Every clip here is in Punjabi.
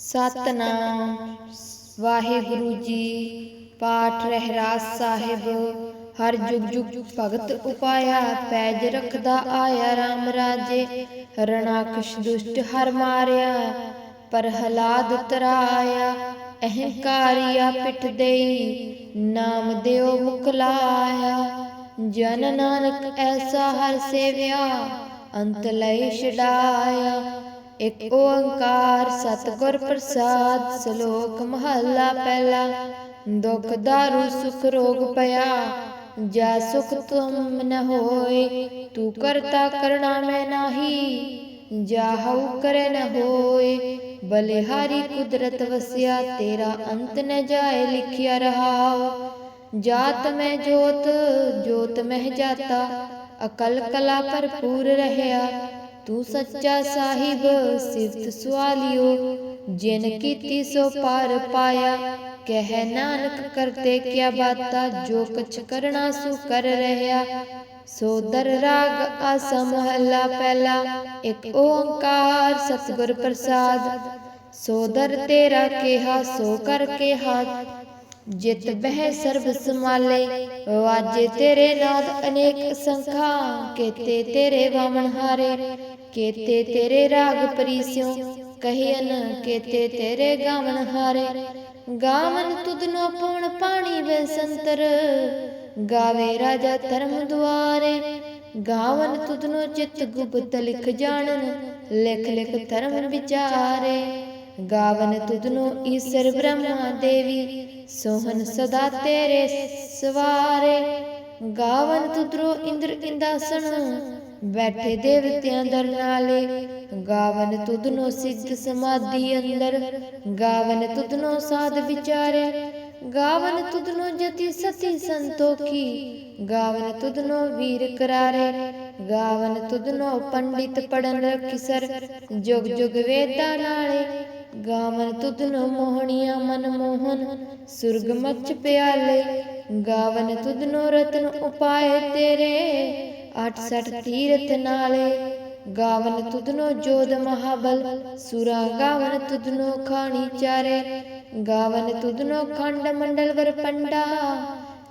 ਸਤਨਾਮ। ਵਾਹਿਗੁਰੂ ਜੀ, ਪਾਠ ਰਹਿਰਾਸ ਸਾਹਿਬ। ਹਰ ਜੁਗ ਜੁਗ ਭਗਤ ਉਪਾਇਆ, ਪੈਜ ਰਖਦਾ ਆਇਆ RAM ਰਾਜੇ। ਰਣਾਕਸ਼ ਦੁਸ਼ਟ ਹਰ ਮਾਰਿਆ, ਪ੍ਰਹਲਾਦ ਤਰਾਇਆ। ਅਹੰਕਾਰੀਆ ਪਿੱਠ ਦੇਈ, ਨਾਮ ਦਿਓ ਮੁਕਲਾਇਆ। ਜਨ ਨਾਨਕ ਐਸਾ ਹਰ ਸੇਵਿਆ, ਅੰਤ ਲਈ ਛਡਾਇਆ। ਇਕ ਓੰਕਾਰ ਸਤਿਗੁਰ ਪ੍ਰਸਾਦ ਸ਼ਲੋਕ ਮਹੱਲਾ ਪਹਿਲਾ ਦੁਖ ਦਾਰੂ ਸੁਖ ਰੋਗ ਪਿਆ ਜਾ ਸੁਖ ਤੁਮ ਨ ਹੋਏ ਤੂੰ ਕਰਤਾ ਕਰਣਾ ਮੈਂ ਨਾਹੀ ਜਾ ਹਉ ਕਰੇ ਨ ਹੋਏ ਬਲਿਹਾਰੀ ਕੁਦਰਤ ਵਸਿਆ ਤੇਰਾ ਅੰਤ ਨ ਜਾਏ ਲਿਖਿਆ ਰਹਾਉ ਜਾਤ ਮੈਂ ਜੋਤ ਜੋਤ ਮਹਿ ਜਾਤਾ ਅਕਲ ਕਲਾ ਭਰਪੂਰ ਰਹਿਆ ਤੂੰ ਸੱਚਾ ਸਾਹਿਬ, ਸਿਫਤ ਸਵਾਲਿਓ, ਜਿਨ ਕੀਤੀ ਸੋ ਪਾਰ ਪਾਇਆ, ਕਹਿ ਨਾਨਕ ਕਰਤੇ ਕਿਆ ਬਾਤਾ, ਜੋ ਕਛ ਕਰਨਾ ਸੋ ਕਰ ਰਹਿਆ ਸੋਦਰ ਰਾਗ ਆਸਾ ਮਹੱਲਾ ਪਹਿਲਾ, ਇੱਕ ਓੰਕਾਰ ਸਤਿਗੁਰ ਪ੍ਰਸਾਦ। ਸੋਦਰ ਤੇਰਾ ਕਿਹਾ, ਸੋ ਕਰ ਕਿਹਾ ਜਿਤ ਬਹਿ ਸਰਬ ਸਮਾਲੇ ਵਾਜੇ ਤੇਰੇ ਨਾਦ ਅਨੇਕ ਸੰਖਾ, ਕੇਤੇ ਤੇਰੇ ਵਾਮਨ ਹਾਰੇ, ਕੇਤੇ ਤੇਰੇ ਰਾਗ ਪਰੀਸਿਓ ਕਹਿਨ ਕੇਤੇ ਤੇਰੇ ਗਾਵਨ ਹਾਰੇ। ਗਾਵਨ ਤੁਧਨੋ ਪਉਣ ਪਾਣੀ ਵੇ ਸੰਤਰ, ਗਾਵੇ ਰਾਜਾ ਧਰਮ ਦੁਆਰੇ। ਗਾਵਨ ਤੁਧਨੋ ਚਿਤ ਗੁਪਤ ਲਿਖ ਜਾਣਨ, ਲਿਖ ਲਿਖ ਧਰਮ ਵਿਚਾਰੇ। ਗਾਵਨ ਤੁਧਨੋ ਈਸ਼ਰ ਬ੍ਰਹਮਾ ਦੇਵੀ, ਸੋਹਨ ਸਦਾ ਤੇਰੇ ਸਵਾਰੇ। ਗਾਵਨ ਤੁਧਰੋ ਇੰਦਰ ਇੰਦਾਸਨ ਬੈਠੇ ਦੇਵਤਿਆਂ ਦਰ ਨਾਲੇ। ਗਾਵਨ ਤੁਧਨੋ ਸਿੱਧ ਸਮਾਧੀ ਅੰਦਰ, ਗਾਵਨ ਤੁਧਨੋ ਸਾਧ ਵਿਚਾਰੇ। ਗਾਵਨ ਤੁਧਨੋ ਜਤੀ ਸਤੀ ਸੰਤੋਖੀ, ਗਾਵਨ ਤੁਧਨੋ ਵੀਰ ਕਰਾਰੇ। ਗਾਵਨ ਤੁਧਨੋ ਪੰਡਿਤ ਪੜਨ ਰਖਿਸਰ ਜੁਗ ਜੁਗ ਵੇਦਾਂ ਨਾਲੇ। ਗਾਵਨ ਤੁਧਨੋ ਮੋਹਣੀਆਂ ਮਨ ਮੋਹਨ, ਸੁਰਗ ਮਚ ਪਿਆਲੇ, ਗਾਵਨ ਤੁਧਨੋ ਰਤਨ ਉਪਾਏ ਤੇਰੇ 68 ਤੀਰਥ ਨਾਲੇ, ਗਾਵਨ ਤੁਧਨੋ ਜੋਦ ਮਹਾਬਲ, ਸੁਰਾ ਗਾਵਨ ਤੁਧਨੋ ਖਾਣੀ ਚਾਰੇ, ਗਾਵਨ ਤੁਧਨੋ ਖੰਡ ਮੰਡਲ ਵਰ ਪੰਡਾ,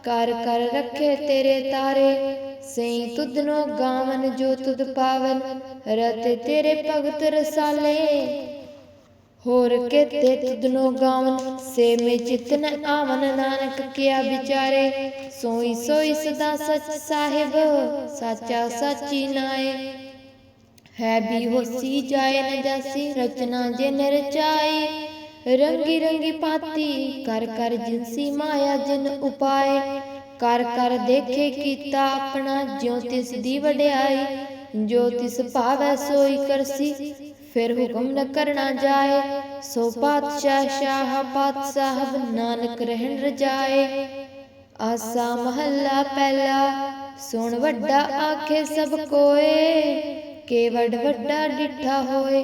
ਕਰ ਕਰ ਰੱਖੇ ਤੇਰੇ ਤਾਰੇ, ਸਈ ਤੁਧਨੋ ਗਾਵਨ ਜੋ ਤੁਧ ਪਾਵਨ, ਰਤੇ ਤੇਰੇ ਭਗਤ ਰਸਾਲੇ। ਹੋਰ ਕੇਤੇ ਤੁਧਨੋ ਗਾਵਨ ਸੇ ਮੇ ਚਿਤਨ ਆਵਨ, ਨਾਨਕ ਕਿਆ ਵਿਚਾਰੇ? ਸੋਈ ਸੋਈ ਸਦਾ ਸਚ ਸਾਹਿਬ, ਸਾਚਾ ਸਾਚੀ ਨਾਏ। ਹੈ ਵੀ ਹੋਸੀ ਜਾਏ ਨ ਜਾਸੀ, ਰਚਨਾ ਜੇ ਨਿਰਚਾਈ ਰੰਗੀ ਰੰਗੀ ਪਾਤੀ, ਕਰ ਕਰ ਜਿਨਸੀ ਮਾਇਆ ਜਿਨ ਉਪਾਏ। ਕਰ ਕਰ ਦੇਖੇ ਕੀਤਾ ਆਪਣਾ, ਜਿਉ ਤਿਸ ਦੀ ਵਡਿਆਈ। ਜੋ ਤਿਸ ਭਾਵੈ ਸੋਈ ਕਰਸੀ ਫਿਰ ਹੁਕਮ ਨ ਕਰਨਾ ਜਾਏ, ਸੋ ਪਾਤਸ਼ਾਹ ਸ਼ਾਹ ਪਾਤਸ਼ਾਹ ਨਾਨਕ ਰਹਿਣ ਰਜਾਏ। ਆਸਾ ਮਹੱਲਾ ਪਹਿਲਾ, ਸੁਣ ਵੱਡਾ ਆਖੇ ਸਭ ਕੋਏ ਕੇਵੜ ਵੱਡਾ ਡਿਠਾ ਹੋਏ,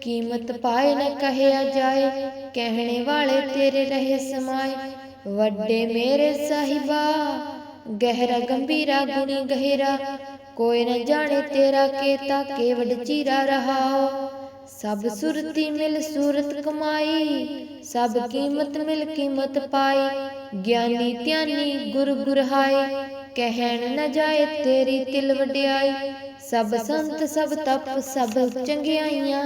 ਕੀਮਤ ਪਾਏ ਨ ਕਹਿਆ ਜਾਏ, ਕਹਿਣੇ ਵਾਲੇ ਤੇਰੇ ਰਹੇ ਸਮਾਏ, ਵੱਡੇ ਮੇਰੇ ਸਾਹਿਬਾ, ਗਹਿਰਾ ਗੰਭੀਰਾ ਗੁਣੀ ਗਹਿਰਾ, ਕੋਈ ਨ ਜਾਣੇ ਤੇਰਾ ਕੇਤਾ ਕੇਵੜ ਚੀਰਾ ਰਹਾਓ ਸਭ ਸੁਰਤੀ ਮਿਲ ਸੂਰਤ ਕਮਾਈ, ਸਭ ਕੀਮਤ ਮਿਲ ਕੀਮਤ ਪਾਈ। ਗਿਆਨੀ ਧਿਆਨੀ ਗੁਰ ਗੁਰ ਕਹਿਣ ਨ ਜਾਏ ਤੇਰੀ ਤਿਲ ਵਡਿਆਈ। ਸਭ ਸੰਤ ਸਭ ਤਪ ਸਭ ਚੰਗਿਆਈਆਂ,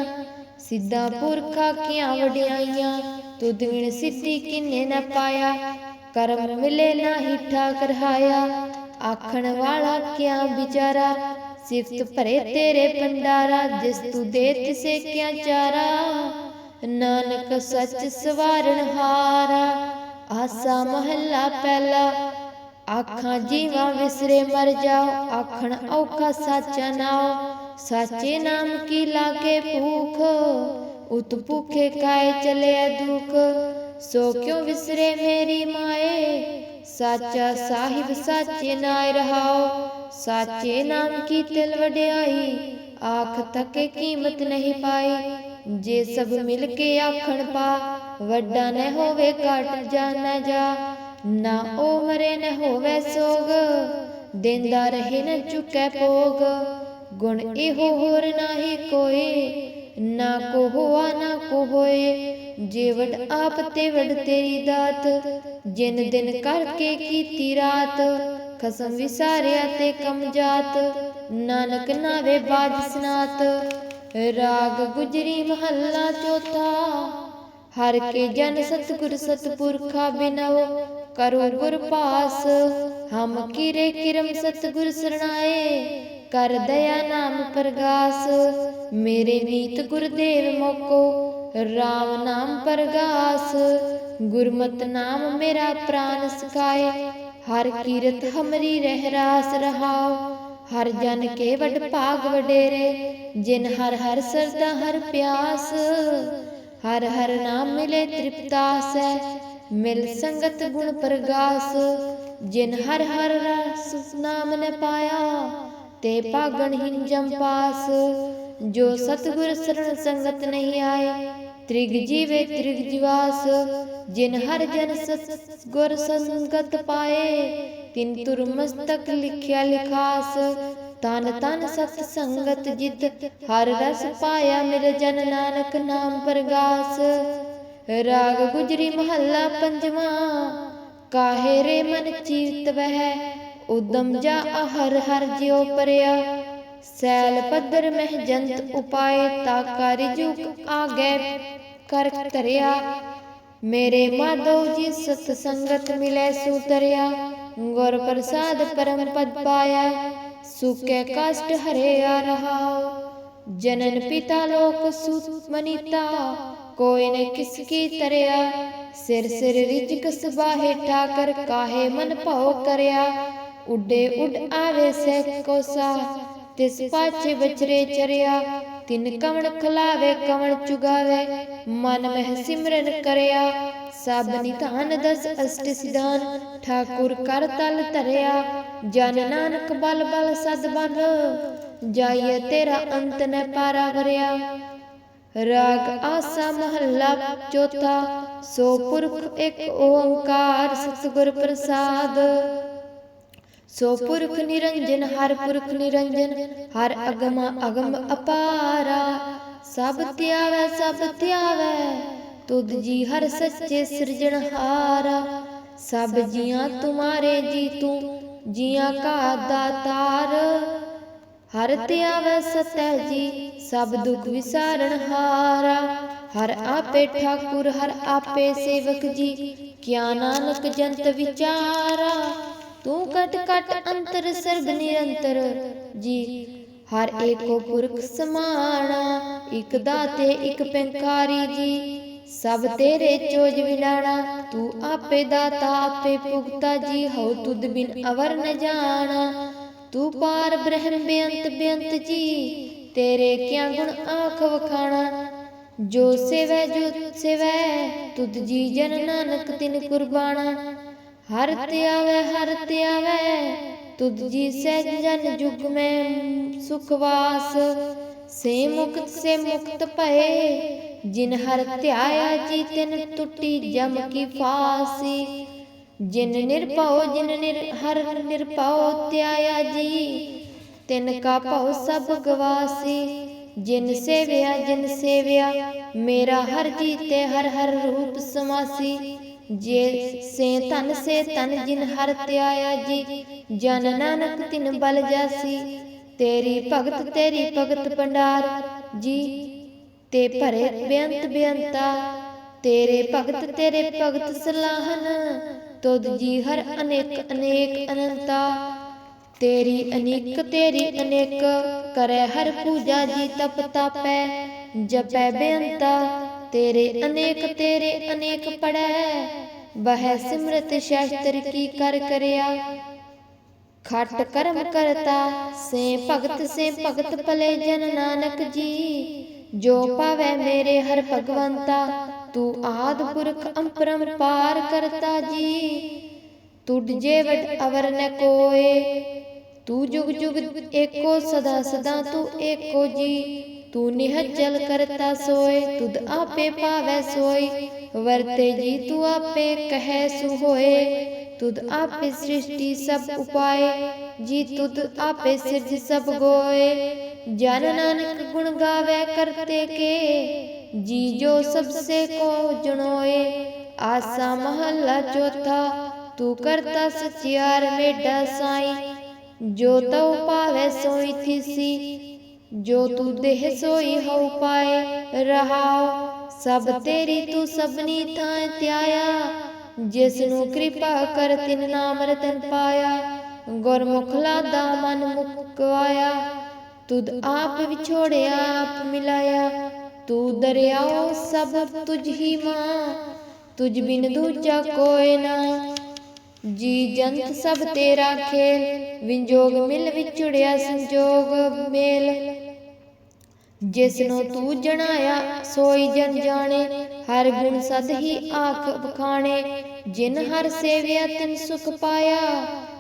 ਸਿੱਧਾ ਪੁਰਖਾ ਕੀਆਂ ਵਡਿਆਈਆਂ। ਤੁਧ ਵਿਣ ਸਿੱਧੀ ਕਿਨੇ ਨਾ ਪਾਇਆ, ਕਰਮ ਮਿਲੇ ਨਾ ਹੀਠਾ ਕਰਹਾਇਆ ਆਖਣ ਵਾਲਾ ਕਿਆ ਵਿਚਾਰਾ ਸਿਫਤ ਭਰੇ ਤੇਰੇ ਪੰਡਾਰਾ ਜਿਸ ਤੂੰ ਦੇ ਤਿਸੇ ਕਿਆ ਚਾਰਾ। ਨਾਨਕ ਸੱਚ ਸਵਾਰਨ ਹਾਰਾ। ਆਸਾ ਮਹੱਲਾ ਪਹਿਲਾ। ਆਖਾਂ ਜੀਵਾਂ ਵਿਸਰੇ ਮਰ ਜਾਓ, ਆਖਣ ਔਖਾ ਸਾਚਾ ਨਾਉ। ਸਾਚੇ ਨਾਮ ਕੀ ਲਾਗੇ ਭੂਖ? ਉਤ ਭੁਖੇ ਕਾਏ ਚਲੇ ਦੁਖ? ਸੋ ਕਿਉ ਵਿਸਰੇ ਮੇਰੀ ਮਾਏ? ਸਾਚਾ ਸਾਹਿਬ ਸਾਚੇ ਨਾਇ ਰਹਾਓ, ਸਾਚੇ ਨਾਮ ਕੀ ਤਿਲ ਵਡਿਆਈ, ਆਖ ਤੱਕੇ ਕੀਮਤ ਨਹੀਂ ਪਾਈ, ਜੇ ਸਭ ਮਿਲ ਕੇ ਆਖਣ ਪਾ, ਵੱਡਾ ਨਾ ਹੋਵੇ ਘਟ ਜਾ ਨ ਜਾ, ਨਾ ਉਹ ਮਰੇ ਨਾ ਹੋਵੇ ਸੋਗ, ਦਿੰਦਾ ਰਹੇ ਨਾ ਚੁੱਕੈ ਭੋਗ, ਗੁਣ ਇਹੋ ਹੋਰ ਨਾਹੀ ਕੋਈ ਨਾ ਕੋ ਹੋਆ ਨਾ ਕੋ ਹੋਏ ਜੇ ਆਪ ਤੇ ਵਡ ਤੇਰੀ ਦਾਤ, ਜਿਨ ਦਿਨ ਕਰਕੇ ਕੀਤੀ ਰਾਤ, ਖਸਮ ਵਿਸਾਰਿਆ ਤੇ ਕਮ ਨਾਨਕ ਨਾਵੇ ਬਾਜ ਸਨਾਤ, ਰਾਗ ਗੁਜਰੀ ਮਹੱਲਾ ਚੌਥਾ, ਹਰ ਕੇ ਜਨ ਸਤਿਗੁਰ ਸਤਪੁਰਖਾ ਬਿਨਵ ਕਰੋ ਗੁਰ ਪਾਸ, ਹਮ ਕਿਰੇ ਕਿਰਮ ਸਤਿਗੁਰ ਸਰਣਾਏ ਕਰ ਦਇਆ ਨਾਮ ਪ੍ਰਗਾਸ, ਮੇਰੇ ਨੀਤ ਗੁਰਦੇਵ ਮੋਕੋ RAM ਨਾਮ ਪ੍ਰਗਾਸ, ਗੁਰਮਤ ਨਾਮ ਮੇਰਾ ਪ੍ਰਾਨ ਸਖਾਏ, ਹਰ ਕੀਰਤ ਹਮਰੀ ਰਹਿ ਰਾਸ ਰਹਾਓ ਹਰ ਜਨ ਕੇ ਵਡ ਭਾਗ ਵਡੇਰੇ, ਜਿਨ ਹਰ ਹਰ ਸਰਦਾ ਹਰ ਪਿਆਸ, ਹਰ ਹਰ ਨਾਮ ਮਿਲੇ ਤ੍ਰਿਪਤਾਸ ਹੈ ਮਿਲ ਸੰਗਤ ਗੁਣ ਪ੍ਰਗਾਸ, ਜਿਨ ਹਰ ਹਰ ਰਸ ਨਾਮ ਨੇ ਪਾਇਆ ਤੇ ਭਾਗਣ ਹਿੰਜਮ ਪਾਸ, ਜੋ ਸਤਿਗੁਰ ਸਰਣ ਸੰਗਤ ਨਹੀਂ ਆਏ, ਤ੍ਰਿਗ ਜੀਵੇ ਤ੍ਰਿਗ ਜਿਵਾਸ, ਜਿਨ ਹਰ ਜਨ ਸਤ ਗੁਰ ਸੰਗਤ ਪਾਏ, ਤਿਨ ਤੁਰ ਮਸਤਕ ਲਿਖਿਆ ਲਿਖਾਸ, ਤਨ ਤਨ ਸਤ ਸੰਗਤ ਜਿਤ, ਹਰ ਰਸ ਪਾਇਆ ਮੇਰੇ ਜਨ ਨਾਨਕ ਨਾਮ ਪ੍ਰਗਾਸ। ਰਾਗ ਗੁਜਰੀ ਮਹੱਲਾ ਪੰਜਵਾਂ, ਕਾਹੇ ਰੇ ਮਨ ਚੀਤ ਵਹਿ ਉਦਮ ਜਾ ਹਰ ਹਰ ਜਿਉ ਪਰਿਆ ਸੈਲ ਪੱਧਰ ਮਹਿ ਜੰਤ ਉਪਾਏ ਤਾ ਕਰ ਜੁਗ ਆਗੇ ਕਰ ਧਰਿਆ ਮੇਰੇ ਮਾਧੋ ਜੀ ਸਤ ਸੰਗਤ ਮਿਲੇ ਸੂਤਰਿਆ ਗੁਰ ਪ੍ਰਸਾਦ ਪਰਮ ਪਦ ਪਾਇਆ ਸੁਕੇ ਕਸ਼ਟ ਹਰਿਆ ਰਹਾਉ ਜਨਨ ਪਿਤਾ ਲੋਕ ਸੁਤ ਮਨੀਤਾ ਕੋਈ ਨ ਕਿਸ ਕੀ ਤਰਿਆ ਸਿਰ ਸਿਰ ਰਿਜਕ ਸਬਾਹੇ ਠਾਕਰ ਕਾਹੇ ਮਨ ਭਉ ਕਰਿਆ ਉੱਡੇ ਉੱਡ ਆਵੇ ਸੇ ਕੋਸਾ, ਤਿਸ ਪਾਛੇ ਬਚਰੇ ਚਰਿਆ, ਤਿਨ ਕਵਣ ਖਲਾਵੇ, ਕਵਣ ਚੁਗਾਵੇ, ਮਨ ਮਹਿ ਸਿਮਰਨ ਕਰਿਆ, ਸਭ ਨਿਧਾਨ ਦਸ ਅਸ਼ਟ ਸਿਧਾਨ, ਠਾਕੁਰ ਕਰ ਤਲ ਧਰਿਆ, ਜਨ ਨਾਨਕ ਬਲ ਬਲ ਸਦ ਬਲ ਜਾਈਏ ਤੇਰਾ ਅੰਤ ਨ ਪਾਰਾ ਵਰਿਆ। ਰਾਗ ਆਸਾ ਮਹੱਲਾ ਚੌਥਾ, ਸੋ ਪੁਰਖ ਇੱਕ ਓੰਕਾਰ ਸਤਿਗੁਰ ਪ੍ਰਸਾਦ। ਸੋ ਪੁਰਖ ਨਿਰੰਜਨ, ਹਰ ਪੁਰਖ ਨਿਰੰਜਨ, ਹਰ ਅਗਮ ਅਗਮ ਅਪਾਰਾ। ਸਭ ਧਿਆਵੈ ਸਭ ਧਿਆਵੈ ਤੁਧ ਜੀ ਹਰ ਸੱਚੇ ਸਿਰਜਣਹਾਰਾ ਸਭ ਜੀਆਂ ਤੁਮਾਰੇ ਜੀ ਤੂੰ, ਜੀਆਂ ਕਾ ਦਾਤਾਰ। ਹਰ ਧਿਆਵੈ ਸਤੈ ਜੀ, ਸਭ ਦੁਖ ਵਿਸਾਰਣ ਹਾਰਾ। ਹਰ ਆਪੇ ਠਾਕੁਰ, ਹਰ ਆਪੇ ਸੇਵਕ ਜੀ, ਕਿਆ ਨਾਨਕ ਜੰਤ ਵਿਚਾਰਾ। ਤੂੰ ਕਟ ਕਟ ਅੰਤਰ ਸਰਬ ਨਿਰੰਤਰ। ਜੀ, ਹਰ ਏਕੋ ਪੁਰਖ ਸਮਾਣਾ, ਇਕ ਦਾਤੇ, ਇਕ ਪੈਂਕਾਰੀ ਜੀ। ਸਭ ਤੇਰੇ ਚੋਜ ਵਿਲਾਣਾ, ਤੂੰ ਆਪੇ ਦਾਤਾ, ਆਪੇ ਪੁਗਤਾ ਜੀ। ਹਉ ਤੁਧ ਬਿਨ ਅਵਰ ਨ ਜਾਣਾ। ਤੂੰ ਪਾਰ ਬ੍ਰਹਮ ਬੇਅੰਤ ਬੇਅੰਤ ਜੀ। ਤੇਰੇ ਕਿਆ ਗੁਣ ਆਖ ਵਖਾਣਾ। ਜੋ ਸੇਵੈ ਜੋ ਸੇਵੈ, ਤੁਧ ਜੀ ਜਨ ਨਾਨਕ ਤਿਨ ਕੁਰਬਾਨਾ ਹਰ ਧਿਆਵੈ ਹਰ ਧਿਆਵੈ ਤੁਧ ਜੀ ਸਹਿਜ ਜਨ ਜੁਗ ਮੈਂ ਸੁਖ ਵਾਸ। ਸੇ ਮੁਕਤ ਸੇ ਮੁਕਤ ਭਏ, ਜਿਨ ਹਰ ਧਿਆਇਆ, ਜੀ ਤਿਨ ਟੁੱਟੀ ਜਮ ਕੀ ਫਾਸੀ। ਜਿਨ ਨਿਰਭਉ ਜਿਨ ਨਿਰ ਹਰ ਨਿਰਭਉ ਧਿਆਇਆ ਜੀ, ਤਿਨ ਕਾ ਭਉ ਸਭ ਗਵਾਸੀ। ਜਿਨ ਸੇਵਿਆ ਜਿਨ ਸੇਵਿਆ, ਮੇਰਾ ਹਰ ਜੀ ਤੇ ਹਰ ਹਰ ਰੂਪ ਸਮਾਸੀ। ਜੇ ਸੇ ਤਨ ਸੇ ਤਨ ਜਿਨ ਹਰ ਧਿਆਇਆ ਜੀ, ਜਨ ਨਾਨਕ ਤਿਨ ਬਲ ਜਾਸੀ। ਤੇਰੀ ਭਗਤ ਤੇਰੀ ਭਗਤ ਭੰਡਾਰ ਜੀ, ਤੇ ਭਰੇ ਬੇਅੰਤ ਬੇਅੰਤਾ। ਤੇਰੇ ਭਗਤ ਤੇਰੇ ਭਗਤ ਸਲਾਹਨ, ਤੁਧ ਜੀ ਹਰ ਅਨੇਕ ਅਨੇਕ ਅਨੰਤਾ। ਤੇਰੀ ਅਨੇਕ ਤੇਰੀ ਅਨੇਕ, ਕਰੈ ਹਰ ਪੂਜਾ ਜੀ ਤਪ ਤਾਪੈ, ਜਪੈ ਬੇਅੰਤਾ। ਤੇਰੇ ਅਨੇਕ ਤੇਰੇ ਅਨੇਕ ਪੜੈ ਬਹਿ ਸਿਮਰਤ ਸ਼ਾਸਤਰ ਕੀ ਕਰ ਕਰਿਆ। ਖਟ ਕਰਮ ਕਰਤਾ, ਸੇ ਭਗਤ ਸੇ ਭਗਤ ਭਲੇ ਜਨ ਨਾਨਕ ਜੀ। ਜੋ ਪਾਵੈ ਮੇਰੇ ਹਰ ਭਗਵੰਤਾ, ਤੂੰ ਆਦ ਪੁਰਖ ਅੰਪਰਮ ਪਾਰ ਕਰਤਾ ਜੀ। ਤੁਡ ਜੇ ਵਡ ਅਵਰ ਨ ਕੋਏ, ਤੂੰ ਜੁਗ ਜੁਗ ਏਕੋ ਸਦਾ ਸਦਾ ਤੂੰ ਏਕੋ ਜੀ। ਤੂੰ ਨਿਹਜਲ ਕਰਤਾ ਸੋਏ, ਤੁਧ ਆਪੇ ਪਾਵੈ ਸੋਈ, ਵਰਤੇ ਜੀ ਤੂੰ ਆਪੇ ਕਹੈ ਸੁ ਹੋਏ ਤੁਧ ਆਪੇ ਸ੍ਰਿਸ਼ਟੀ ਸਭ ਉਪਾਏ, ਜੀ ਤੁਧ ਆਪੇ ਸਿਰਜ ਸਭ ਗੋਏ, ਜਨ ਨਾਨਕ ਗੁਣ ਗਾਵੇ ਕਰਤੇ ਕੇ, ਜੀ ਜੋ ਸਭ ਸੇ ਕੋ ਜਣੋਏ, ਆਸਾ ਮਹੱਲਾ ਚੌਥਾ, ਤੂੰ ਕਰਤਾ ਸਚਿਆਰ ਮੇਡਾ ਸਾਈ, ਜੋ ਤਉ ਪਾਵੇ ਸੋਈ ਥੀਸੀ ਜੋ ਤੂੰ ਦੇਹ ਸੋਈ ਹਉ ਪਾਏ ਰਹਾਉ ਸਭ ਤੇਰੀ ਤੂੰ ਸਭਨੀ ਥਾਂ ਧਿਆਇਆ ਜਿਸ ਨੂੰ ਕਿਰਪਾ ਕਰ ਤਿਨ ਨਾਮ ਰਤਨ ਪਾਇਆ, ਗੁਰਮੁਖ ਲਾਦਾ ਮਨ ਮੁਕਵਾਇਆ, ਤੁਧ ਆਪ ਵਿਛੋੜਿਆ, ਆਪ ਮਿਲਾਇਆ, ਤੂੰ ਦਰਿਆਓ ਸਭ ਤੁਝ ਹੀ ਮਾਂ, ਤੁਝ ਬਿਨ ਦੂਜਾ ਕੋਈ ਨਾ। ਜੀ ਜੰਤ ਸਭ ਤੇਰਾ ਖੇਲ, ਵਿੰਜੋਗ ਮਿਲ ਵਿਛੜਿਆ ਸੰਜੋਗ ਮੇਲ। ਜਿਸ ਤੂੰ ਜਣਾਇਆ, ਸੋਈ ਜਨ ਜਾਣੇ, ਹਰ ਗੁਣ ਸਦ ਹੀ ਆਖ ਬਖਾਣੇ ਜਿਨ ਹਰ ਸੇਵਿਆ, ਤਿਨ ਸੁਖ ਪਾਇਆ।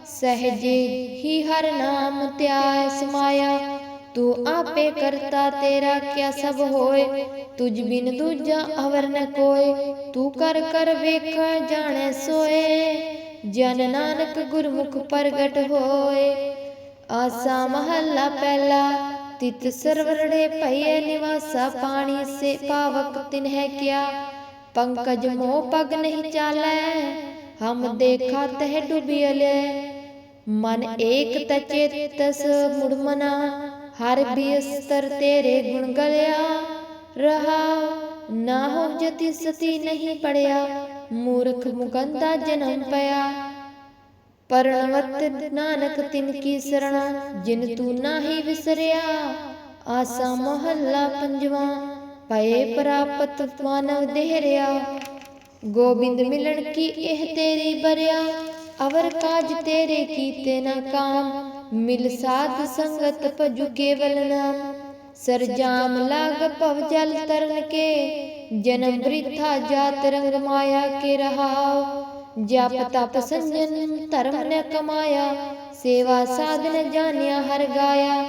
ਸਹਜੇ ਹੀ ਹਰ ਨਾਮ ਧਿਆਇ ਸਮਾਇਆ। ਤੂੰ ਆਪੇ ਕਰਤਾ, ਤੇਰਾ ਕਿਆ ਸਭ ਹੋਏ। ਤੁਝ ਬਿਨ ਦੂਜਾ ਅਵਰ ਨ ਕੋਏ। ਤੂੰ ਕਰ ਕਰ ਵੇਖ, ਜਾਣੈ ਸੋਏ। ਜਨ ਨਾਨਕ ਗੁਰਮੁਖ ਪ੍ਰਗਟ ਹੋਏ। ਆਸਾ ਮਹੱਲਾ ਪਹਿਲਾ, ਤਿਤ ਸਰਵਰੜੇ ਭਈਏ ਨਿਵਾਸਾ ਪਾਣੀ ਸੇ ਪਾਵਕ ਤਿਨ ਹੈ ਕਿਆ। ਪੰਕਜ ਮੋਹ ਪਗ ਨਹੀਂ ਚਾਲੈ, ਹਮ ਦੇਖਾ ਤਹਿ ਡੁਬਿਅਲੇ ਮਨ ਏਕ ਤਚੇਤਸ ਮੁੜਮਨਾ ਹਰ ਬਿਸਤਰ ਤੇਰੇ ਗੁਣ ਗਲਿਆ। ਰਹਾ, ਨਾ ਹੋ ਜਤੀ ਸਤੀ ਨਹੀਂ ਪੜਿਆ। ਮੂਰਖ ਮੁਕੰਦਾ ਜਨਮ ਪਿਆ। ਪਰਣਵਤ ਨਾਨਕ ਤਿਨ ਕੀ ਸਰਣਾ, ਜਿਨ ਤੂੰ ਨਾਹੀ ਵਿਸਰਿਆ। ਆਸਾ ਮਹੱਲਾ ਪੰਜਵਾ, ਪਏ ਪ੍ਰਾਪਤ ਮਾਨਵ ਦੇਹਰਿਆ। ਗੋਬਿੰਦ ਮਿਲਣ ਕੀ ਇਹ ਤੇਰੀ ਬਰਿਆ? ਅਵਰ ਕਾਜ ਤੇਰੇ ਕੀਤੇ ਨਾ ਕਾਮ। ਮਿਲ ਸਾਧ ਸੰਗਤ ਭਜੁ ਕੇਵਲ ਨਾਮ। ਸਰਜਾਮ ਲਾਗ ਭਵ ਜਲ ਤਰਨ ਕੇ। ਜਨਮ ਬ੍ਰਿਥਾ ਜਾਤ ਰੰਗ ਮਾਇਆ ਕੇ ਰਹਾਉ ਜਪ ਤਪ ਸੰਜਨ, ਧਰਮ ਨ ਕਮਾਇਆ। ਸੇਵਾ ਸਾਧਨ ਜਾਣਿਆ, ਹਰ ਗਾਇਆ।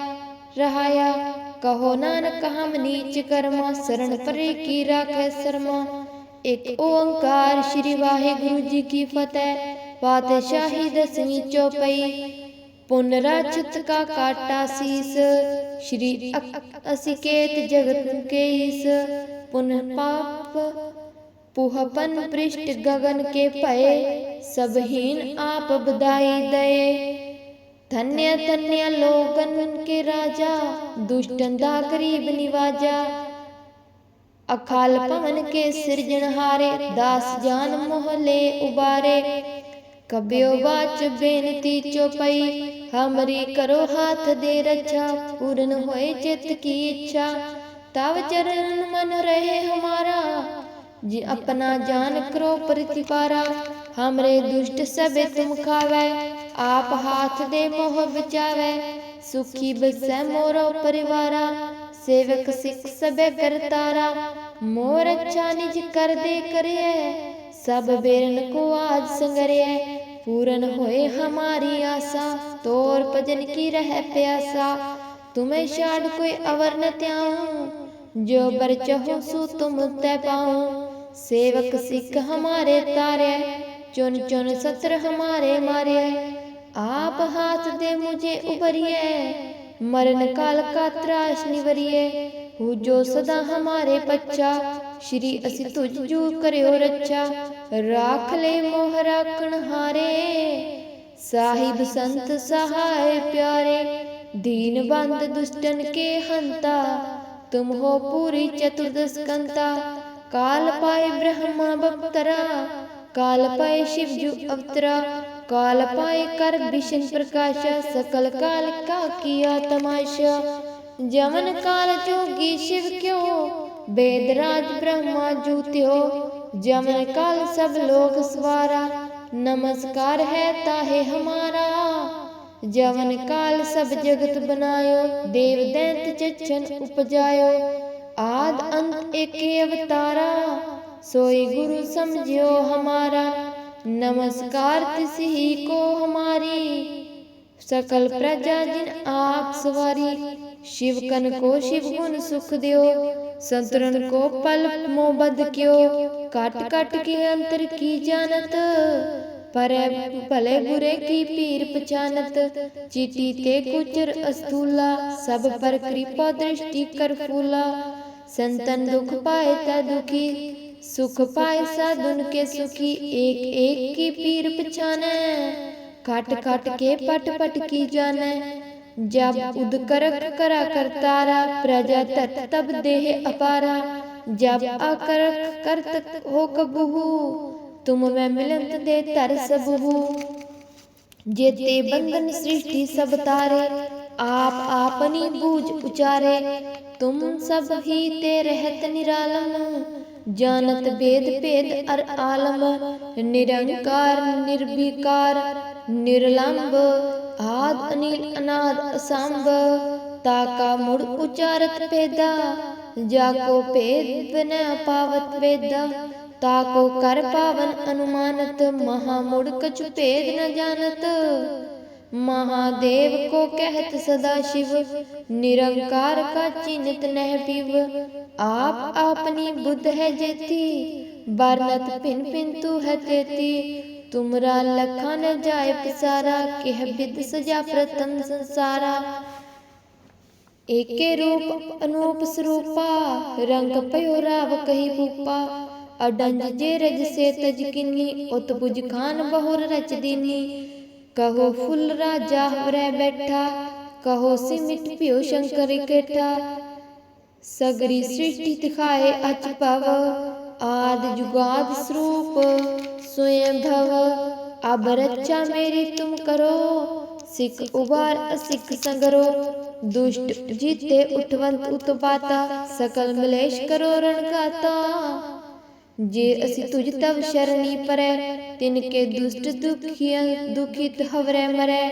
ਰਹਾਇਆ, ਕਹੋ ਨਾਨਕ, ਹਮ ਨੀਚ ਕਰਮਾ ਸਰਣ ਪਰੇ ਕੀ ਰਾਖੈ ਸਰਮਾ। ਇੱਕ ਓੰਕਾਰ ਸ੍ਰੀ ਵਾਹਿਗੁਰੂ ਜੀ ਕੀ ਫਤਿਹ। ਪਾਤਸ਼ਾਹੀ ਦਸਵੀਂ ਚੌਪਈ ਪੁਨਰਾਚਿਤ ਕਾ ਕਾਟਾ ਸੀਸ, ਸ਼੍ਰੀ ਅਸਿਕੇਤ ਜਗਤ ਕੇਸ ਪੁਨਹ ਪਾਪ ਪੁਹਪਨ ਪ੍ਰਿਸ਼ਟ ਗगन ਕੇ ਭਏ ਸਭ ਹੀਨ ਆਪ ਬਦਾਈ ਦਏ। ਧੰਯ ਧੰਯ ਲੋਗਨ ਕੇ ਰਾਜਾ, ਦੁਸ਼ਟਨ ਦਾ ਕਰੀਬ ਨਿਵਾਜਾ। ਅਖਾਲ ਭਵਨ ਕੇ ਸਿਰਜਣਹਾਰੇ ਦਾਸ ਜਾਨ ਮੋਹਲੇ ਉਬਾਰੇ। ਕਬਿਓ ਵਾਚ ਬੇਨਤੀ ਚੋਪਈ ਹਮਰੀ ਕਰੋ ਹਾਥ ਦੇ ਰੱਛਾ, ਪੂਰਨ ਹੋਏ ਚਿਤ ਕੀ ਇੱਛਾ। ਤਵ ਚਰਨ ਮਨ ਰਹੇ ਹਮਾਰਾ, ਜੀ ਆਪਣਾ ਜਾਨ ਕਰੋ ਪ੍ਰਤਿਪਾਰਾ। ਹਮਰੇ ਦੁਸ਼ਟ ਸਭੇ ਤੁਮ ਖਾਵੇ, ਆਪ ਹਾਥ ਦੇ ਮੋਹ ਬਚਾਵੇ। ਸੁਖੀ ਬਸੈ ਮੋਰੋ ਪਰਿਵਾਰਾ, ਸੇਵਕ ਸਿੱਖ ਸਭੇ ਕਰਤਾਰਾ। ਮੋਰ ਅੱਛਾ ਨਿਜ ਕਰਦੇ ਕਰਿਐ, ਸਭ ਬੇਰਨ ਕੋ ਆਜ ਸੰਗਰਿਐ। पूरन होए हमारी आशा तोर भजन की रह प्यासा तुम्हें शाड कोई अवर न त्याऊं जो बर चहो सो तुम तै पाऊं सेवक सिख हमारे तारे चुन चुन सत्र हमारे मारे आप हाथ दे मुझे उबरिए मरण काल का त्रास निवरिए हो जो सदा हमारे पच्चा ਸ਼੍ਰੀ ਅਸੀਂ ਤੁਝ ਜੂ ਕਰਿਓ ਰੱਚਾ, ਰਾਖ ਲੈ ਮੋਹ ਰਾਖਣ ਹਾਰੇ। ਸਾਹਿਬ ਸੰਤ ਸਹਾਇ ਪਿਆਰੇ, ਦੀਨ ਬੰਦ ਦੁਸ਼ਟਨ ਕੇ ਹੰਤਾ। ਤੁਮ ਹੋ ਪੂਰੀ ਚਤੁਰਦਸ ਕੰਤਾ, ਕਾਲ ਪਾਏ ਬ੍ਰਹਮਾ ਬਪਤਰਾ। ਕਾਲ ਪਾਏ ਸ਼ਿਵ ਜੂ ਅਵਤਰਾ, ਕਾਲ ਪਾਏ ਕਰ ਵਿਸ਼ਨ ਪ੍ਰਕਾਸ਼। ਸਕਲ ਕਾਲ ਕਾ ਕੀਆ ਤਮਾਸ਼ਾ जमन काल जोगी शिव क्यों? वेदराज ब्रह्मा जूत्यो। जमन काल सब लोग सवारा। नमस्कार है ताहे हमारा। जवन काल सब जगत बनायो। देव दैत चच्छन उपजायो। आद अंत एक अवतारा। सोई गुरु समझियो हमारा। नमस्कार तिस ही को हमारी। सकल प्रजा जिन आप सवारी। शिव कन को शिव गुण सुख दियो संतरन को पल मोह बद क्यो काट काट के अंतर की जानत पर भले बुरे की पीर पहचानत चीटी ते कुचर अस्तूला सब पर कृपा दृष्टि कर फूला संतन दुख पाए ता दुखी सुख पाए साधुन के सुखी एक एक की पीर पहचाने काट काट के पट पट की जाने जब उद करक करा करतारा प्रजा तत तब देह अपारा जब आकरक करत हो कबहू तुम मैं मिलंत दे तर सबहू जेते बंधन सृष्टि सब तारे आप आपनी बूझ उचारे तुम सब ही ते रहत निरालम जानत भेद भेद अर आलम निरंकार निर्विकार ਨਿਰਲੰਭ ਆਦ ਅਨਿਲ ਅਨਾਦ ਅਸੰਭ ਤਾਕਾ ਮੁੜ ਉਚਾਰਤ ਪੇਦਾ ਜਾ ਕੋ ਭੇਦ ਬਿਨ ਪਾਵਤ ਵੇਦਾ, ਤਾ ਕੋ ਕਰ ਪਾਵਨ ਅਨੁਮਾਨਤ, ਮਹਾ ਮੁੜ ਕਛੁ ਭੇਦ ਨ ਜਾਣਤ। ਮਹਾਦੇਵ ਕੋ ਕਹਿਤ ਸਦਾ ਸ਼ਿਵ, ਨਿਰੰਕਾਰ ਕਾ ਚਿੰਤ ਨਹਿ ਪਿਵ, ਆਪ ਆਪਨੀ ਬੁੱਧ ਹੈ ਜੇਤੀ, ਵਰਨਤ ਭਿੰਨ ਭਿਨ ਤੂ ਹੈ ਤੇਤੀ तुमरा लखा न जाय पसारा कह विद सजा प्रथम संसारा एके रूप अनूप स्वरूपा रंग पयो राव कही भूपा अडंज जे रज से तज किन्नी उत बुझ खान बहुर रच दीनी कहो फुल राजा हवरै बैठा कहो सिमिट पियो शंकर केठा सगरी सृष्टि दिखाए अच भव आद जुगाद स्वरूप स्वयं भव अब रक्षा मेरी तुम करो सिख उबार असिख संगरो दुष्ट जीते उठवंत उतपाता सकल मलेश करो रणगाता ਜੇ ਅਸੀਂ ਤੁਝ ਤਵ ਸ਼ਰਣੀ ਪਰੈ ਤਿਨ ਕੇ ਦੁਸ਼ਟ ਦੁਖੀਆਂ ਦੁਖਿਤ ਹਵਰੈ ਮਰੈ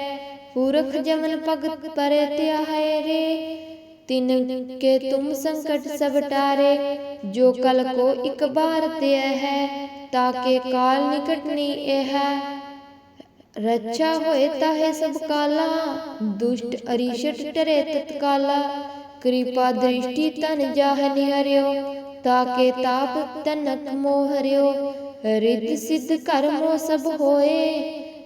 ਪੂਰਖ ਜਮਨ ਭਗਤ ਪਰੇ ਧਿਆਏ ਰੇ ਤਿਨ ਕੇ ਤੁਮ ਸੰਕਟ ਸਭ ਟਾਰੇ ਜੋ ਕਲ ਕੋ ਇਕ ਬਾਰ ਤੇ ਹੈ ਤਾਕੇ ਕਾਲ ਨਿਕਟਨੀ ਇਹ ਰੱਛਾ ਹੋਏ ਤਾਹੇ ਸਭ ਕਾਲਾ, ਦੁਸ਼ਟ ਅਰੀਸ਼ਟ ਟਰੇ ਤਤਕਾਲਾ। ਕਿਰਪਾ ਦ੍ਰਿਸ਼ਟੀ ਤਨ ਜਾਹ ਨਿਹਰਿਓ ਤਾਕੇ ਤਾਪ ਤਨਕ ਮੋਹ ਹਰਿਓ ਰਿੱਧ ਸਿੱਧ ਕਰਮੋ ਸਭ ਹੋਏ,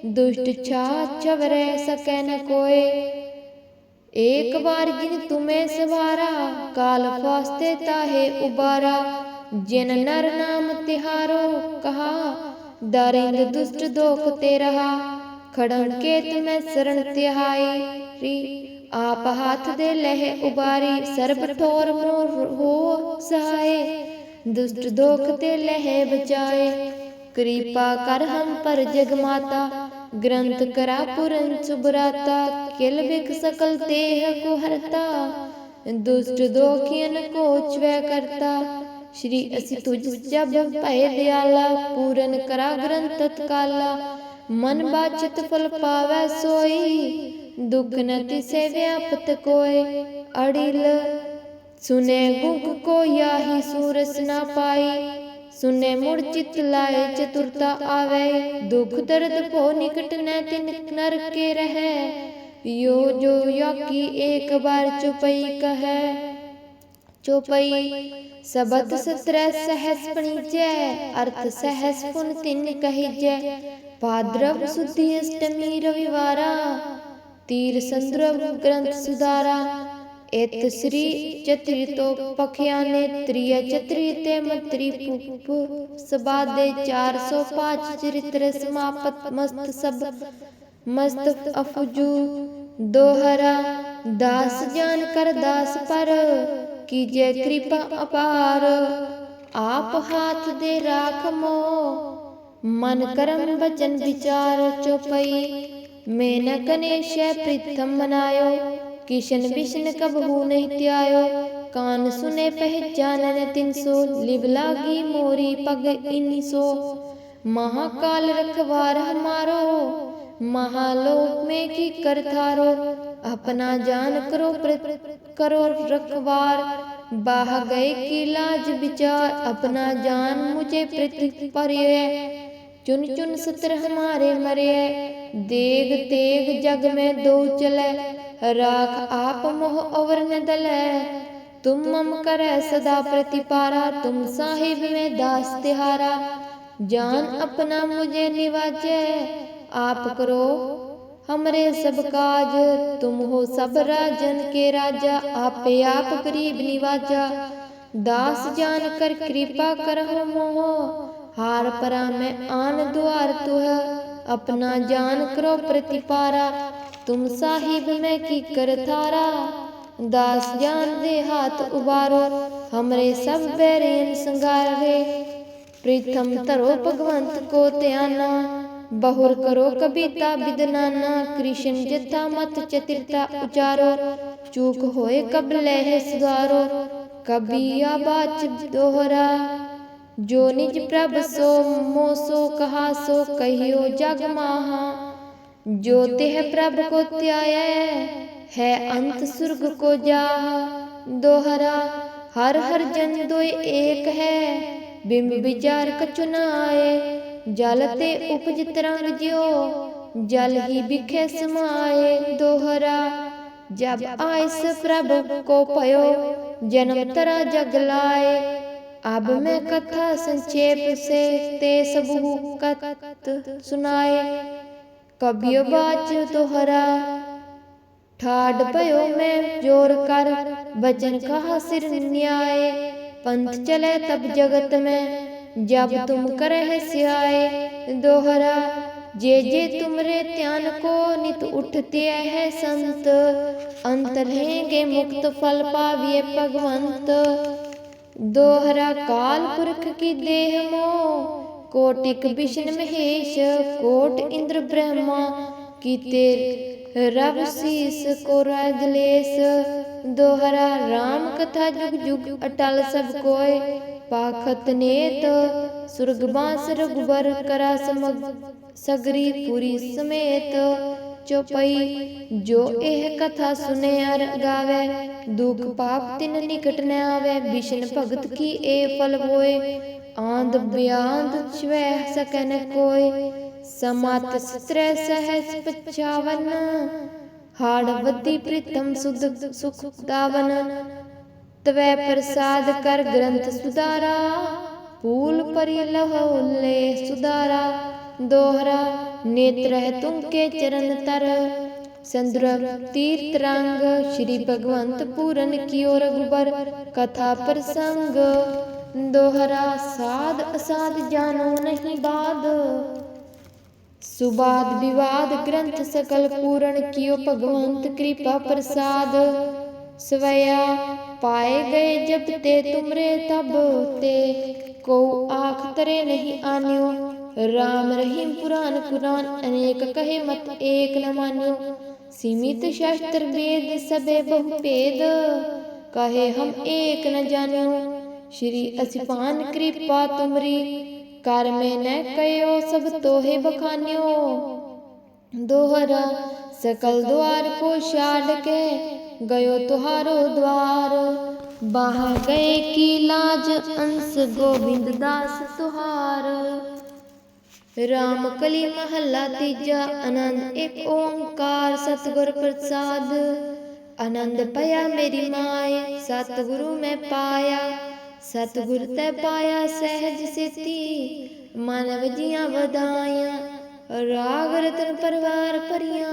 ਦੁਸ਼ਟ ਛਾ ਚਵਰੈ ਸਕੈ ਨ ਕੋਏ। ਏਕ ਵਾਰ ਜਿਨ ਤੁਮੇ ਸਵਾਰਾ, ਕਾਲ ਫਾਸਤੇ ਤਾਹੇ ਉਬਾਰਾ। ਜਿਨ ਨਰ ਨਾਮ ਤਿਹਾਰੋ ਕਹਾ, ਦਰਿੰਦ ਦੁਸ਼ਟ ਦੋਖ ਤੇ ਰਹਾ ਖੜਨ ਕੇ ਤੁਮੈ ਸਰਣ ਤਿਹਾਈ ਰੀ। ਆਪ ਹੱਥ ਦੇ ਲਹਿ ਉਬਾਰੀ, ਸਰਬ ਠੋਰ ਮੋਰ ਹੋ ਸਹਾਏ। ਦੁਸ਼ਟ ਦੋਖ ਤੇ ਲਹਿ ਬਚਾਏ, ਕਿਰਪਾ ਕਰ ਹਮ ਪਰ ਜਗ ਮਾਤਾ। ਗ੍ਰੰਥ ਕਰਾ ਪੁਰਨ ਸੁਬਰਾਤਾ ਕਿਲ ਬਿਕ ਸਕਲ ਦੇਹ ਕੋ ਹਰਤਾ। ਦੁਸ਼ਟ ਦੋਖੀਨ ਕੋ ਚਵੈ ਕਰਤਾ ਸ਼੍ਰੀ ਅਸੀਂ ਤੁਝ ਜਬ ਭਏ ਦਿਆਲਾ ਪੂਰਨ ਕਰਾ ਗ੍ਰੰਥ ਤਤਕਾਲਾ। ਮਨ ਬਾਚਿਤ ਫਲ ਪਾਵੈ ਸੋਈ। ਦੁਖ ਨ ਤਿਸੇ ਵਿਆਪਤ ਕੋਏ। ਅੜਿਲ। ਸੁਨੇ ਗੁੰਗ ਕੋ ਯਾਹੀ ਸੂਰਸ ਨਾ ਪਾਈ। ਸੁਨੇ ਮੁੜ ਚਿਤ ਲਾਏ ਚਤੁਰਤਾ ਆਵੇ। ਦੁਖ ਦਰਦ ਭੋ ਨਿਕਟ ਨੈ ਤਿਨ ਨਰ ਕੇ ਰਹਿ। ਯੋ ਜੋ ਯਕੀ ਏਕ ਬਾਰ ਚੁਪਈ ਕਹੈ। ਚੁਪਈ ਸਬਦ ਸਤਰੈ ਸਹਸ ਪਣੀਜੈ ਅਰਥ ਸਹਸ ਪੁਨ ਤਿੰਨ ਕਹੀਜੈ। ਭਾਦਰਵ ਸੁਧੀ ਅਸ਼ਟਮੀ ਰਵਿਵਾਰਾ, ਤੀਰ ਸੰਦਰਵ ਗ੍ਰੰਥ ਸੁਧਾਰਾ। ਇਤ ਸ੍ਰੀ ਚਤ੍ਰਿਤੋ ਪਖਿਆਨੇ, ਤ੍ਰਿਯ ਚਤ੍ਰਿਤੇ ਮਤ੍ਰੀ ਪੁਪ। ਸਬਾਦੇ 405 ਚਰਿਤ੍ਰ ਸਮਾਪਤ, ਮਸਤ ਸਬ ਮਸਤ ਅਫਜੂ। ਦੋਹਰਾ, ਦਾਸ ਜਾਨ ਕਰ ਦਾਸ ਪਰ। कीजे कृपा अपार। आप हाथ दे राख मो मन करम बचन विचार चौपाई। मेन गणेश प्रथम मनायो। किशन बिशन कब हो नहीं त्यायो। कान सुने पहचानन तीन सो लिबलागी मोरी पग इन सो महाकाल रखवार हमारो महालोक में की कर थारो। अपना जान करो प्र- करो रखवार बाह गए की लाज विचार अपना जान मुझे प्रति पर चुन चुन सत्र हमारे मरे देग तेग जग में दो चले राख आप मोह अवर न दलै तुम मम करे सदा प्रतिपारा तुम साहिब में दास तिहारा जान अपना मुझे निवाजे आप करो हमरे सब काज तुम हो सब राजन के राजा आपे आप गरीब निवाजा दास जान कर कृपा करहु मोहो हार परा में आन द्वार तुह अपना जान करो प्रतिपारा तुम साहिब में की कर थारा दास जान दे हाथ उबारो हमरे सब बैरेन संगारे प्रीतम धरो भगवंत को त्याना ਬਹੁਰ ਕਰੋ ਕਬੀਤਾ ਬਿਦਨਾਨਾ, ਕ੍ਰਿਸ਼ਨ ਜਥਾ ਮਤ ਚਤਿਰਤਾ ਉਚਾਰੋ, ਚੂਕ ਹੋਏ ਕਬ ਲਹਿ ਸੁਧਾਰੋ ਕਬੀ ਬਾਚ ਦੋਹਰਾ। ਜੋ ਨਿਜ ਪ੍ਰਭ ਸੋ, ਮੋ ਸੋ, ਕਹਾ ਸੋ, ਕਹਿਓ ਜਗ ਮਾਹਾ। ਜੋ ਤਿਹ ਪ੍ਰਭ ਕੋ ਧਿਆਇਆ ਹੈ, ਅੰਤ ਸੁਰਗ ਕੋ ਜਾ ਦੋਹਰਾ, ਹਰ ਹਰ ਜਨ ਦੋਇ ਏਕ ਹੈ, ਬਿੰਬ ਵਿਚਾਰ ਕਚੁਨਾਏ जल ते उपज तरंग ज्यो जल ही बिखे समाए दोहरा। जब आयस प्रभ को पयो, जन्म तरा जग लाए। अब मैं कथा संक्षेप से ते सबहु कत सुनाए। कबियो बाच दोहरा। ठाड पयो मैं ज़ोर कर बचन कहा सिर न्याय पंथ चले तब जगत में जब तुम कर सियाए दोहरा, जे जे तुमरे ध्यान को नित उठते है संत, अंत रहेंगे मुक्त फल पाविए भगवंत। दोहरा काल पुरख की देह मोह कोटिक विष्णु महेश, कोट इंद्र ब्रह्मा, कीते रब शीस को दोहरा राम कथा जुग जुग अटल सब कोय पाखत नेत सुरग बांस रघुबर करा समग सगरी पुरी समेत चौपई जो एह कथा सुने अर गावे दुख पाप तिन निकट न आवे विष्णु भगत की ए फल होए आंध ब्यांध छवह सकन कोय समात सत्र सहस पचावन हाड़ वदी प्रीतम सुध सुख ਤਵੈ ਪ੍ਰਸਾਦ ਕਰ ਗ੍ਰੰਥ ਸੁਧਾਰਾ, ਪੂਲ ਪਰਿ ਲਹੁ ਲੈ ਸੁਧਾਰਾ, ਦੋਹਰਾ ਨੇਤਰਹਿ ਤੁਮ ਕੇ ਚਰਨ ਤਰ ਸੰਦਰਭ ਤੀਰਤ ਰੰਗ ਸ੍ਰੀ ਭਗਵੰਤ ਪੂਰਨ ਕੀਓ ਰਗੁਬਰ ਕਥਾ ਪ੍ਰਸੰਗ, ਦੋਹਰਾ ਸਾਧ ਅਸਾਧ ਜਾਣੋ ਨਹੀਂ ਬਾਦ। ਸੁਬਾਦ ਵਿਵਾਦ ਗ੍ਰੰਥ ਸਕਲ ਪੂਰਨ ਕੀਓ ਭਗਵੰਤ ਕਿਰਪਾ ਪ੍ਰਸਾਦ ਸਵਇਆ ਪਾਏ ਗਏ ਜਬ ਤੇ ਤੁਮਰੇ ਤਬ ਤੇ। ਕੋ ਆਖ ਤਰੇ ਨਹੀਂ ਆਨਿਓ, ਰਾਮ ਰਹੀਮ ਪੁਰਾਨ ਕੁਰਾਨ ਅਨੇਕ ਕਹੇ ਮਤ ਏਕ ਨ ਮਾਨਿਓ। ਸੀਮਿਤ ਸ਼ਾਸਤਰ ਵੇਦ ਸਭੇ ਬਹੁ ਭੇਦ, ਕਹੇ ਹਮ ਏਕ ਨ ਜਾਣਿਓ। ਸ਼੍ਰੀ ਅਸਿਪਾਨ ਕਿਰਪਾ ਤੁਮਰੀ, ਕਰ ਮੈਂ ਨ ਕਇਓ ਸਭ ਤੋਹੇ ਬਖਾਨਿਓ। ਦੋਹਰਾ ਸਕਲ द्वार को छाड़ के गयो तुहारो द्वार बाह गए की लाज अंश गोविंद दास तुहार राम कली महला तीजा आनंद एक ओंकार सतगुर प्रसाद आनंद पया मेरी माय सतगुरु में पाया ਸਤਿਗੁਰ ਤੈ ਪਾਇਆ ਸਹਿਜ ਸੇਤੀ ਮਨ ਵਜੀਆਂ ਵਧਾਈਆਂ ਰਾਗ ਰਤਨ ਪਰਵਾਰ ਭਰੀਆਂ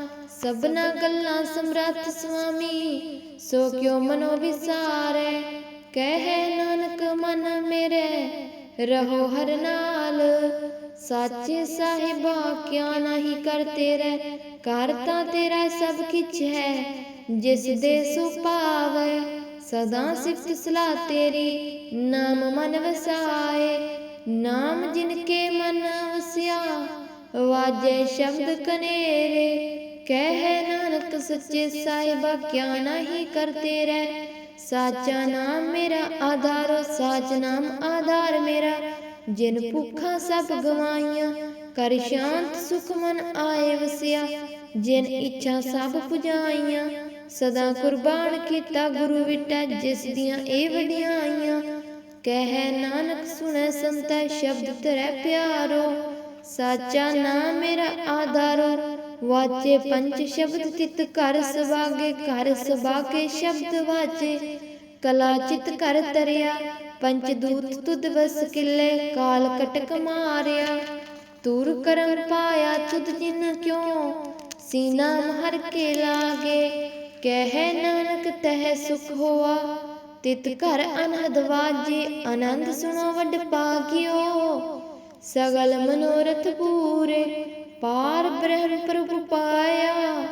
ਸਭਨਾ ਗੱਲਾਂ ਸਮਰੱਥ ਸੁਆਮੀ, ਸੋ ਕਿਉ ਮਨੋ ਵਿਸਾਰੈ? ਕਹਿ ਨਾਨਕ, ਮਨ ਮੇਰੇ, ਰਹੋ ਹਰ ਨਾਲ। ਸਾਚੇ ਸਾਹਿਬਾ, ਕਿਆ ਨਹੀਂ ਕਰ ਤੇਰੇ? ਕਰਤਾ ਤੇਰਾ ਸਭ ਕਿਛ ਹੈ, ਜਿਸ ਦੇ ਸੁਪਾਵੈ ਸਦਾ ਸਿਫਤ ਸਲਾਹ ਤੇਰੀ, ਨਾਮ ਮਨ ਵਸਾਏ। ਨਾਮ ਜਿਨ ਕੇ ਮਨ ਵਸਿਆ, ਵਾਜੇ ਸ਼ਬਦ ਕਨੇਰੇ ਕਹਿ ਨਾਨਕ ਸੱਚੇ ਸਾਹਿਬਾ ਕਿਆ ਨਹੀਂ ਕਰਤੇ ਰਹਿ। ਸਾਚਾ ਨਾਮ ਮੇਰਾ ਆਧਾਰ, ਸਾਚ ਨਾਮ ਆਧਾਰ ਮੇਰਾ। ਜਿਨ ਭੁੱਖਾ ਸਭ ਗਵਾਈਆਂ, ਕਰ ਸ਼ਾਂਤ ਸੁਖ ਮਨ ਆਏ ਵਸਿਆ। ਜਿਨ ਇੱਛਾ ਸਭ ਪੁਜਾਈਆਂ, ਸਦਾ ਕੁਰਬਾਨ ਕੀਤਾ ਗੁਰੂ ਵਿਟਾ, ਜਿਸ ਦੀਆਂ ਇਹ ਵਡਿਆਈਆਂ। ਕਹਿ ਨਾਨਕ ਸੁਣੈ ਸੰਤੈ, ਸ਼ਬਦ ਤਰੈ ਪਿਆਰੋ। ਸਾਚਾ ਨਾਮ ਮੇਰਾ ਆਧਾਰੋ। ਵਾਚੇ ਪੰਜ ਸ਼ਬਦ ਤਿਤ ਘਰ ਸਵਾਗੇ ਘਰ ਸਵਾਗੇ ਸ਼ਬਦ ਵਾਚੇ ਕਲਾ ਚਿਤ ਕਰ ਤਰਿਆ ਪੰਚ ਦੂਤ ਤੁਧ ਵਸ ਕਿਲੇ, ਕਾਲ ਕਟਕ ਮਾਰਿਆ। ਤੂਰ ਕਰਮ ਪਾਇਆ ਤੁਧ ਜਿਨ ਕਿਉ, ਸੀਨਾ ਹਰ ਕੇ ਲਾਗੇ। ਕਹਿ ਨਾਨਕ ਤਹਿ ਸੁਖ ਹੋਆ, ਤਿਤ ਘਰ ਅਨਹਦ ਵਾਜੇ, ਆਨੰਦ ਸੁਣੋ ਵੱਡ ਪਾਗਿਓ। ਸਗਲ ਮਨੋਰਥ ਪੂਰੇ ਪਾਰ ਬ੍ਰਹਮ ਪ੍ਰਭੂ ਪਾਇਆ,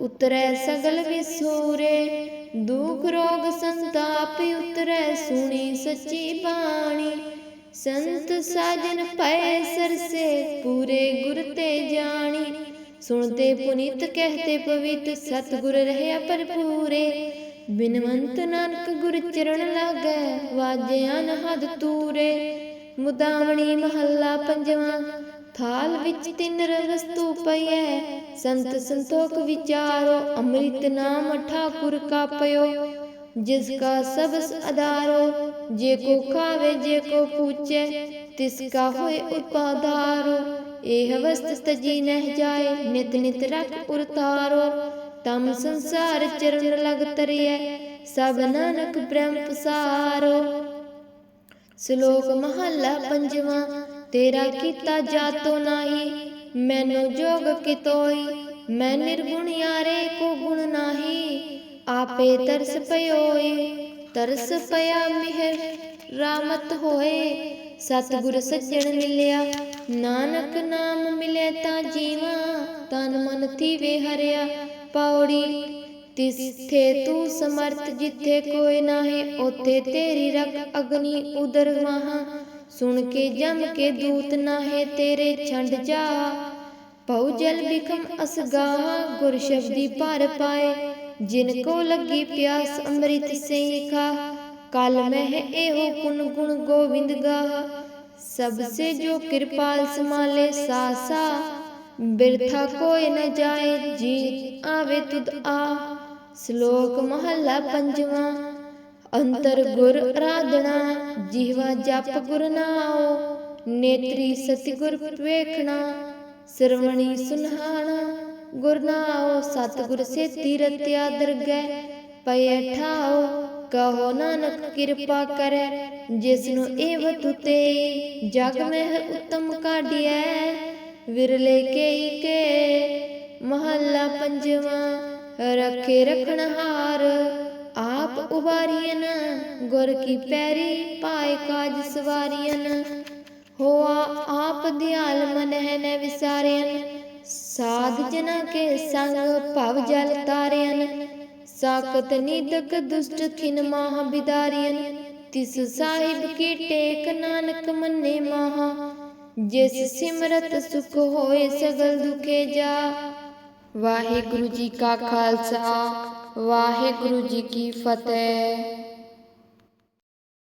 ਉਤਰੈ ਸਗਲ ਵਿਸੂਰੇ। ਦੁਖ ਰੋਗ ਸੰਤਾਪ ਉਤਰੈ, ਸੁਣੀ ਸੱਚੀ ਬਾਣੀ। ਸੰਤ ਸਾਜਨ ਪਏ ਸਰਸੇ, ਪੂਰੇ ਗੁਰ ਤੇ ਜਾਣੀ। ਸੁਣਤੇ ਪੁਨੀਤ ਕਹਤੇ ਪਵਿੱਤ, ਸਤਿਗੁਰ ਰਹਿਆ ਭਰਪੂਰੇ। ਬਿਨਵੰਤ ਨਾਨਕ ਗੁਰ ਚਰਨ ਲਾਗੈ, ਵਾਜਿਆ ਨਹਦ ਤੂਰੇ। ਮੁਦਾਵਣੀ ਮਹੱਲਾ ਪੰਜਵਾਂ ਥਾਲ ਵਿੱਚ ਤਿੰਨ ਵਸਤੂ ਪਈਐ। ਸੰਤ ਸੰਤੋਖ ਵਿਚਾਰੋ, ਅੰਮ੍ਰਿਤ ਨਾਮ ਠਾਕੁਰ ਕਾ ਪਇਓ ਜਿਸ ਕਾ ਸਬਸ ਅਦਾਰੋ ਜੇ ਕੋ ਖਾਵੇ, ਜੇ ਕੋ ਪੂਛੇ ਤਿਸ ਕਾ ਹੋਏ ਉਪਾਦਾਰੋ ਇਹ ਵਸਤ ਤਜੀ ਨਹਿ ਜਾਏ, ਨਿਤ ਨਿਤ ਰਖ ਉਰਤਾਰੋ। ਤਮ ਸੰਸਾਰ ਚਰਨ ਲਗ ਤਰਿਐ, ਸਭ ਨਾਨਕ ਬ੍ਰਹਮ ਪਸਾਰੋ। ਸ਼ਲੋਕ ਮਹੱਲਾ ਪੰਜਵਾਂ ਤੇਰਾ ਕੀਤਾ ਜਾਤੋ ਨਾਹੀ, ਮੈਨੂੰ ਜੋਗ ਕਿਤੋਈ, ਮੈਂ ਨਿਰਗੁਣ ਯਾਰੇ ਕੋ ਗੁਣ ਨਾਹੀ। ਆਪੇ ਤਰਸ ਪਇਓਈ ਤਰਸ ਪਿਆ ਮਿਹਰ, ਰਾਮਤ ਹੋਏ। ਸਤਿਗੁਰ ਸੱਜਣ ਮਿਲਿਆ, ਨਾਨਕ ਨਾਮ ਮਿਲੇ ਤਾਂ ਜੀਵਾ, ਤਨ ਮਨ ਥੀਵੇ ਹਰਿਆ। ਪੌੜੀ ਤਿਸਥੇ ਤੂੰ ਸਮਰਥ ਜਿੱਥੇ ਕੋਈ ਨਾਹੀ, ਉਥੇ ਤੇਰੀ ਰਖ ਅਗਨੀ ਉਦਰ ਮਹਾ ਸੁਣ ਕੇ ਜਮ ਕੇ ਦੂਤ ਨਾਹੇ ਤੇਰੇ ਛੰਡ ਜਾ। ਪਉ ਜਲ ਬਿਕਮ ਅਸਗਾ, ਗੁਰ ਸ਼ਬਦੀ ਭਰ ਪਾਏ। ਜਿਨ ਕੋ ਲੱਗੀ ਪਿਆਸ ਅੰਮ੍ਰਿਤ ਸੇ ਖਾ ਕਲ ਮਹਿ ਇਹੋ ਪੁਨ ਗੁਣ ਗੋਵਿੰਦ ਗਾ ਸਭ ਸੇ ਜੋ ਕਿਰਪਾਲ ਸਮਾਲੇ ਸਾਸਾ, ਬਿਰਥਾ ਕੋਈ ਨ ਜਾਏ ਜੀ ਆਵੇ ਤੁਧ ਆ। ਸ਼ਲੋਕ ਮਹੱਲਾ ਪੰਜਵਾਂ। ਅੰਤਰ ਗੁਰ ਆਰਾਧਨਾ ਜੀਵਾ ਜਪ ਗੁਰ ਨਾਉ, ਨੇਤਰੀ ਸਤਿਗੁਰ ਵੇਖਣਾ, ਸਰਵਣੀ ਸੁਨਹਾਣਾ, ਗੁਰ ਨਾਉ, ਸਤਿਗੁਰ ਸੇਤੀ ਰਤਿਆ ਦਰਗਹਿ ਪਏ ਠਾਉ, ਕਹੋ ਨਾਨਕ ਕਿਰਪਾ ਕਰੈ ਜਿਸ ਨੂੰ ਏਵ ਤੁਤੇ, ਜਗ ਮਹਿ ਉਤਮ ਕਾਢਿਐ, ਵਿਰਲੇ ਕੇਈ ਕੇ, ਮਹੱਲਾ ਪੰਜਵਾਂ, ਰਖੇ ਰਖਣਹਾਰ ਆਪ ਉਬਾਰੀਨ ਗੁਰ ਕੀ ਪੈਰੀ ਪਾਏ ਕਾਜ ਸਵਾਰੀਨ ਹੋਆ ਆਪ ਦਿਆਲ ਮਨ ਹੈ ਨ ਵਿਸਾਰਿਆਨ ਸਾਧ ਜਨਾ ਕੇ ਸੰਗ ਭਵ ਜਲ ਤਾਰਿਆਨ ਸਾਕਤ ਨਿਦਕ ਦੁਸ਼ਟ ਖਿਨ ਮਾਹ ਬਿਦਾਰੀਨ ਤਿਸ ਸਾਹਿਬ ਕੀ ਟੇਕ ਨਾਨਕ ਮੰਨੇ ਮਾਹ। ਜਿਸ ਸਿਮਰਤ ਸੁਖ ਹੋਏ ਸਗਲ ਦੁਖੇ ਜਾ, ਵਾਹਿਗੁਰੂ ਜੀ ਕਾ ਖਾਲਸਾ। ਵਾਹਿਗੁਰੂ ਜੀ ਕੀ ਫਤਿਹ।